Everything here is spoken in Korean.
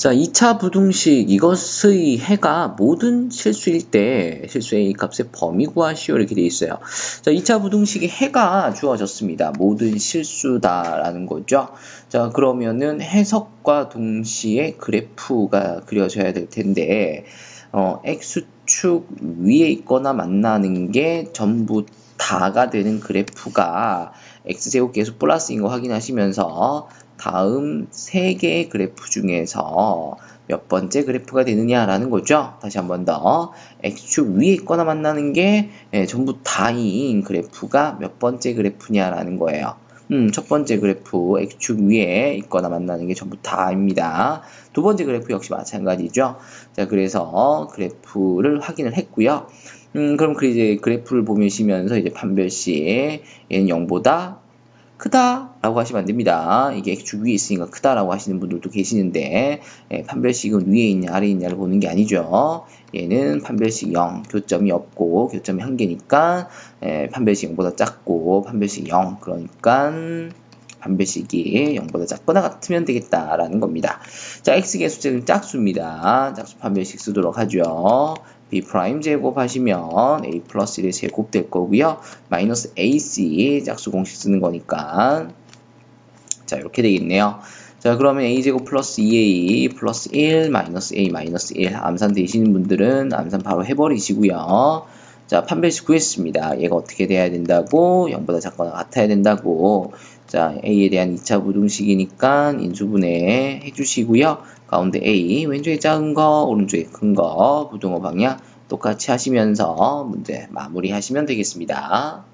자, 2차 부등식 이것의 해가 모든 실수일 때 실수의 A 값의 범위 구하시오 이렇게 되어 있어요. 자, 2차 부등식의 해가 주어졌습니다. 모든 실수다라는 거죠. 자, 그러면은 해석과 동시에 그래프가 그려져야 될 텐데 어, x축 위에 있거나 만나는 게 전부 다가 되는 그래프가 x제곱 계속 플러스인 거 확인하시면서 다음 세 개의 그래프 중에서 몇 번째 그래프가 되느냐라는 거죠. 다시 한 번 더. X축 위에 있거나 만나는 게 예, 전부 다인 그래프가 몇 번째 그래프냐라는 거예요. 음, 첫 번째 그래프 X축 위에 있거나 만나는 게 전부 다입니다. 두 번째 그래프 역시 마찬가지죠. 자, 그래서 그래프를 확인을 했고요. 음, 그럼 그 이제 그래프를 보시면서 이제 판별시 얘는 0보다 크다 라고 하시면 안 됩니다. 이게 X축 위에 있으니까 크다라고 하시는 분들도 계시는데 예, 판별식은 위에 있냐 아래에 있냐를 보는 게 아니죠. 얘는 판별식 0, 교점이 없고 교점이 1개니까 예, 판별식 0보다 작고 판별식 0 그러니까 판별식이 0보다 작거나 같으면 되겠다라는 겁니다. 자, X계 수제는 짝수입니다. 짝수 판별식 쓰도록 하죠. b 프라임 제곱하시면 a 플러스 1의 제곱 될 거고요. 마이너스 ac 짝수 공식 쓰는 거니까 자 이렇게 되겠네요. 자 그러면 a제곱 플러스 2a 플러스 1 마이너스 a 마이너스 1 암산 되시는 분들은 암산 바로 해버리시고요. 자 판별식 구했습니다. 얘가 어떻게 돼야 된다고 0보다 작거나 같아야 된다고 자 a에 대한 2차 부등식이니까 인수분해 해주시고요. 가운데 A, 왼쪽에 작은 거, 오른쪽에 큰 거, 부등호 방향 똑같이 하시면서 문제 마무리 하시면 되겠습니다.